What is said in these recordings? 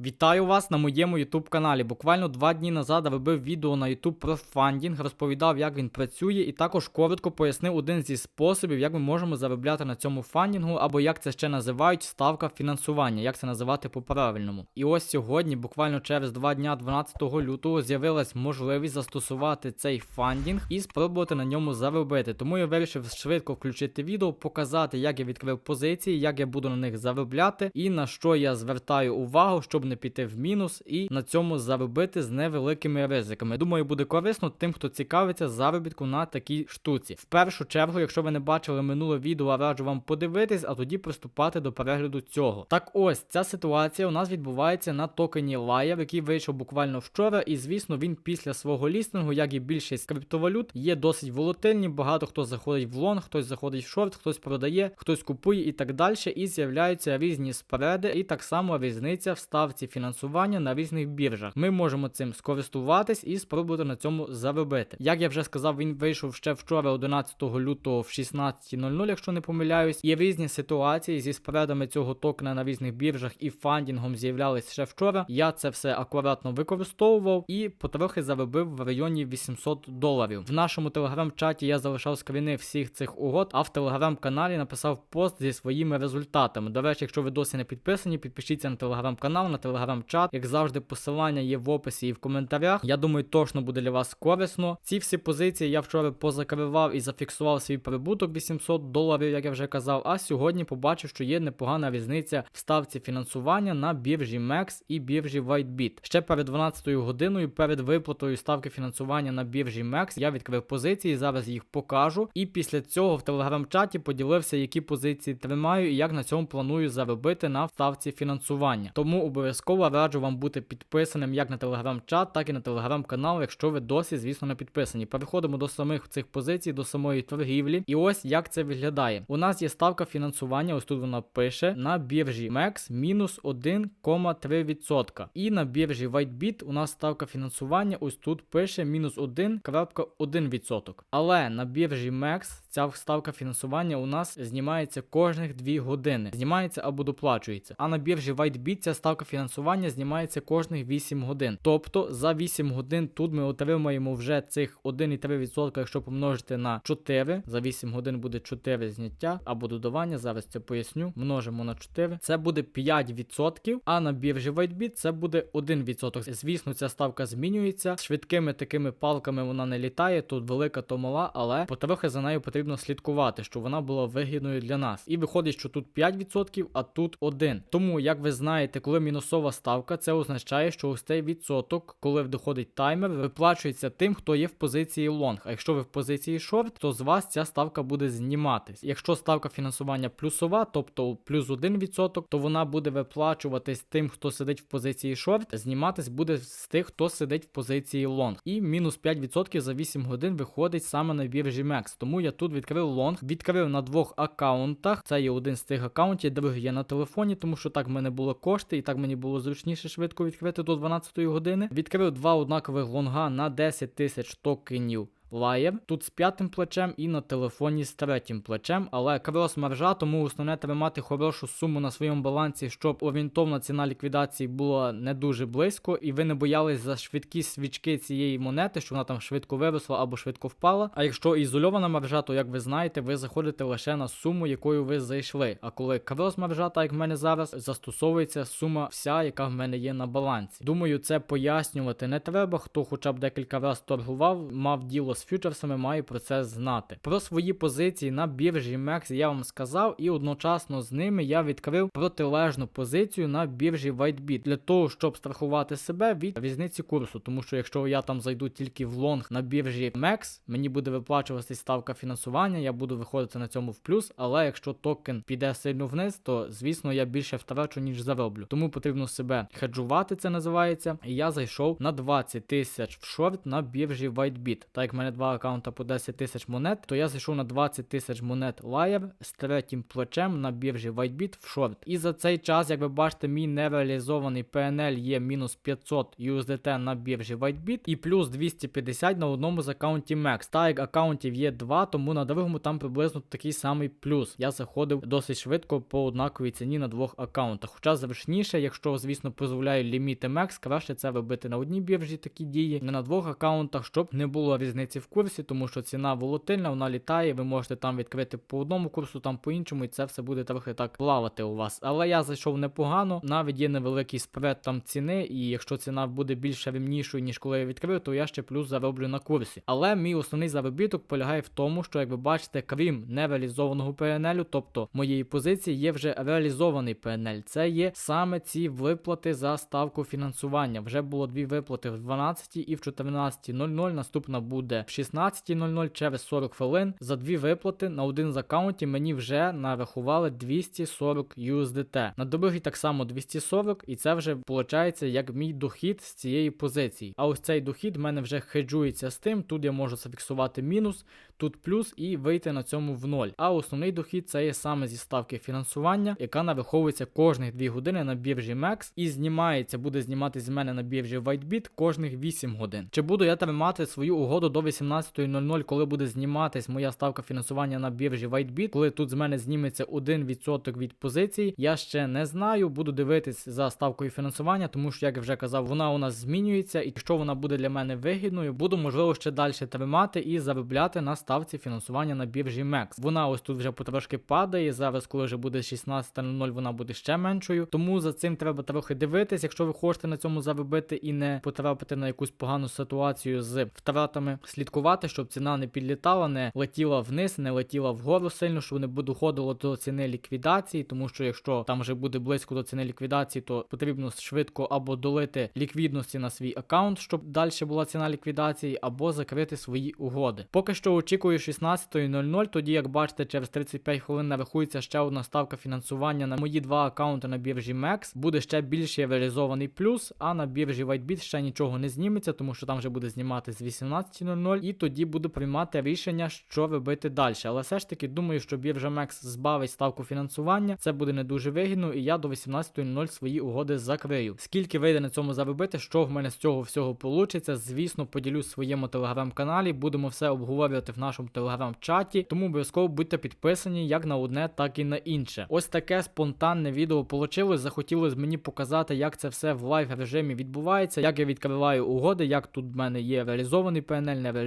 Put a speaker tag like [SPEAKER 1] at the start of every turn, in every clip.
[SPEAKER 1] Вітаю вас на моєму YouTube каналі. Буквально два дні назад робив відео на YouTube про фандінг, розповідав, як він працює, і також коротко пояснив один зі способів, як ми можемо заробляти на цьому фандінгу, або як це ще називають ставка фінансування, як це називати по-правильному. І ось сьогодні, буквально через два дня, 12 лютого, з'явилась можливість застосувати цей фандінг і спробувати на ньому заробити. Тому я вирішив швидко включити відео, показати, як я відкрив позиції, як я буду на них заробляти, і на що я звертаю увагу, щоб не піти в мінус і на цьому заробити з невеликими ризиками. Думаю, буде корисно тим, хто цікавиться заробітку на такій штуці. В першу чергу, якщо ви не бачили минуле відео, раджу вам подивитись, а тоді приступати до перегляду цього. Так ось ця ситуація у нас відбувається на токені Layer, який вийшов буквально вчора, і звісно, він після свого лістингу, як і більшість криптовалют, є досить волатильні. Багато хто заходить в лонг, хтось заходить в шорт, хтось продає, хтось купує і так далі. І з'являються різні спреди, і так само різниця в ставці фінансування на різних біржах. Ми можемо цим скористуватись і спробувати на цьому заробити. Як я вже сказав, він вийшов ще вчора, 11 лютого в 16.00, якщо не помиляюсь. І різні ситуації зі спредами цього токена на різних біржах і фандінгом з'являлись ще вчора. Я це все акуратно використовував і потрохи заробив в районі 800 доларів. В нашому телеграм-чаті я залишав скріни всіх цих угод, а в телеграм-каналі написав пост зі своїми результатами. До речі, якщо ви досі не підписані, підпишіться на телеграм-канал, на телеграм-чат. Як завжди, посилання є в описі і в коментарях. Я думаю, точно буде для вас корисно. Ці всі позиції я вчора позакривав і зафіксував свій прибуток 800 доларів, як я вже казав. А сьогодні побачив, що є непогана різниця в ставці фінансування на біржі MEX і біржі WhiteBit. Ще перед 12 годиною, перед виплатою ставки фінансування на біржі MEX, я відкрив позиції. Зараз їх покажу. І після цього в телеграм-чаті поділився, які позиції тримаю і як на цьому планую заробити на ставці фінансування. Тому обов'язково раджу вам бути підписаним як на телеграм-чат, так і на телеграм-канал, якщо ви досі, звісно, не підписані. Переходимо до самих цих позицій, до самої торгівлі. І ось як це виглядає. У нас є ставка фінансування, ось тут вона пише на біржі MEX мінус 1,3%. І на біржі WhiteBit у нас ставка фінансування ось тут пише мінус 1,1%. Але на біржі MEX ця ставка фінансування у нас знімається кожних 2 години. Знімається або доплачується. А на біржі WhiteBit ця ставка фінансування знімається кожних 8 годин. Тобто за 8 годин тут ми отримаємо вже цих 1,3%, якщо помножити на 4. За 8 годин буде 4 зняття або додавання. Зараз це поясню. Множимо на 4. Це буде 5%. А на біржі WhiteBit це буде 1%. Звісно, ця ставка змінюється. Швидкими такими палками вона не літає. Тут велика, то мала, але потрохи за нею потрібно слідкувати, щоб вона була вигідною для нас. І виходить, що тут 5%, а тут 1. Тому, як ви знаєте, коли мінусова ставка, це означає, що ось цей відсоток, коли доходить таймер, виплачується тим, хто є в позиції лонг. А якщо ви в позиції шорт, то з вас ця ставка буде зніматись. Якщо ставка фінансування плюсова, тобто плюс 1%, то вона буде виплачуватись тим, хто сидить в позиції шорт, зніматись буде з тих, хто сидить в позиції лонг. І мінус 5% за 8 годин виходить саме на біржі MEX. Тому я тут відкрив лонг, відкрив на двох аккаунтах. Це є один з тих аккаунтів, другий є на телефоні, тому що так в мене були кошти, і так мені було зручніше швидко відкрити до 12 години. Відкрив два однакових лонга на 10 тисяч токенів. Лаєр тут з п'ятим плечем і на телефоні з третім плечем, але крос мережа, тому основне тримати хорошу суму на своєму балансі, щоб орієнтовна ціна ліквідації була не дуже близько, і ви не боялись за швидкі свічки цієї монети, що вона там швидко виросла або швидко впала. А якщо ізольована мережа, то як ви знаєте, ви заходите лише на суму, якою ви зайшли. А коли крос мережа, так як в мене зараз, застосовується сума вся, яка в мене є на балансі. Думаю, це пояснювати не треба. Хто хоча б декілька разів торгував, мав діло з фьючерсами, має про це знати. Про свої позиції на біржі MEX я вам сказав, і одночасно з ними я відкрив протилежну позицію на біржі WhiteBit для того, щоб страхувати себе від різниці курсу. Тому що якщо я там зайду тільки в лонг на біржі MEX, мені буде виплачуватися ставка фінансування, я буду виходити на цьому в плюс. Але якщо токен піде сильно вниз, то звісно я більше втрачу, ніж зароблю. Тому потрібно себе хеджувати, це називається. І я зайшов на 20 тисяч в шорт на біржі WhiteBit. Так як мене два аккаунта по 10 тисяч монет, то я зайшов на 20 тисяч монет Liar з третім плечем на біржі WhiteBit в шорт. І за цей час, як ви бачите, мій нереалізований PNL є мінус 500 USDT на біржі WhiteBit і плюс 250 на одному з аккаунтів Max. Та як аккаунтів є два, тому на другому там приблизно такий самий плюс. Я заходив досить швидко по однаковій ціні на двох аккаунтах. Хоча зручніше, якщо, звісно, дозволяє ліміти Max, краще це вибити на одній біржі такі дії, не на двох аккаунтах, щоб не було різниці в курсі, тому що ціна волатильна, вона літає, ви можете там відкрити по одному курсу, там по іншому, і це все буде трохи так плавати у вас. Але я зайшов непогано, навіть є невеликий спред там ціни, і якщо ціна буде більш рівнішою, ніж коли я відкрив, то я ще плюс зароблю на курсі. Але мій основний заробіток полягає в тому, що як ви бачите, крім нереалізованого PNL, тобто моєї позиції, є вже реалізований PNL. Це є саме ці виплати за ставку фінансування. Вже було дві виплати в 12 і в 14.00. Наступна буде в 16.00 через 40 хвилин. За дві виплати на один з аккаунтів мені вже нарахували 240 USDT. На другий так само 240, і це вже виходить як мій дохід з цієї позиції. А ось цей дохід в мене вже хеджується з тим. Тут я можу зафіксувати мінус, тут плюс і вийти на цьому в ноль. А основний дохід це є саме зі ставки фінансування, яка нараховується кожних 2 години на біржі Max і знімається, буде знімати з мене на біржі WhiteBit кожних 8 годин. Чи буду я тримати свою угоду до 18.00, коли буде зніматись моя ставка фінансування на біржі WhiteBit, коли тут з мене зніметься 1% від позицій, я ще не знаю. Буду дивитись за ставкою фінансування, тому що, як я вже казав, вона у нас змінюється, і якщо вона буде для мене вигідною, буду можливо ще далі тримати і заробляти на ставці фінансування на біржі Max. Вона ось тут вже потрошки падає. Зараз, коли вже буде 16.00, вона буде ще меншою. Тому за цим треба трохи дивитись, якщо ви хочете на цьому заробити і не потрапити на якусь погану ситуацію з втратами, слідкувати, щоб ціна не підлітала, не летіла вниз, не летіла вгору сильно, щоб не доходило до ціни ліквідації, тому що якщо там вже буде близько до ціни ліквідації, то потрібно швидко або долити ліквідності на свій аккаунт, щоб далі була ціна ліквідації, або закрити свої угоди. Поки що очікую 16.00, тоді, як бачите, через 35 хвилин нарахується ще одна ставка фінансування на мої два аккаунти на біржі Max. Буде ще більше реалізований плюс, а на біржі WhiteBit ще нічого не зніметься, тому що там вже буде знімати з 18.00, і тоді буду приймати рішення, що робити далі. Але все ж таки думаю, що біржа Max збавить ставку фінансування. Це буде не дуже вигідно, і я до 18.00 свої угоди закрию. Скільки вийде на цьому заробити, що в мене з цього всього получиться, звісно, поділюсь в своєму телеграм-каналі. Будемо все обговорювати в нашому телеграм-чаті. Тому обов'язково будьте підписані як на одне, так і на інше. Ось таке спонтанне відео получилось. Захотілося мені показати, як це все в лайв режимі відбувається, як я відкриваю угоди, як тут в мене є реалізований PNL, не реалізований.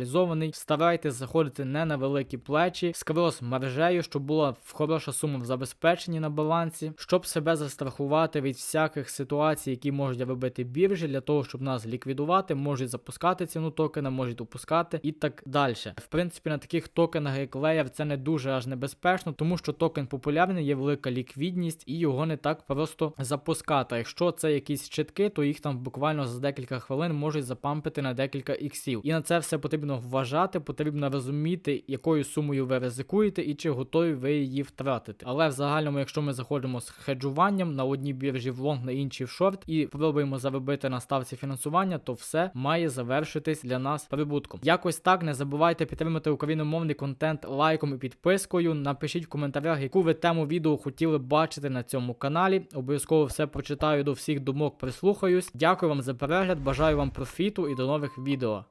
[SPEAKER 1] Старайтесь заходити не на великі плечі, з крос мережею, щоб була хороша сума в забезпеченні на балансі, щоб себе застрахувати від всяких ситуацій, які можуть робити біржі, для того, щоб нас ліквідувати, можуть запускати ціну токена, можуть опускати і так далі. В принципі, на таких токенах, як Layer, це не дуже аж небезпечно, тому що токен популярний, є велика ліквідність, і його не так просто запускати. Якщо це якісь щитки, то їх там буквально за декілька хвилин можуть запампити на декілька іксів. І на це все потрібно вважати, потрібно розуміти, якою сумою ви ризикуєте і чи готові ви її втратити. Але в загальному, якщо ми заходимо з хеджуванням на одній біржі в лонг, на іншій в шорт, і пробуємо заробити на ставці фінансування, то все має завершитись для нас прибутком. Якось так не забувайте підтримати україномовний контент лайком і підпискою. Напишіть в коментарях, яку ви тему відео хотіли бачити на цьому каналі. Обов'язково все прочитаю до всіх думок, прислухаюсь. Дякую вам за перегляд, бажаю вам профіту і до нових відео.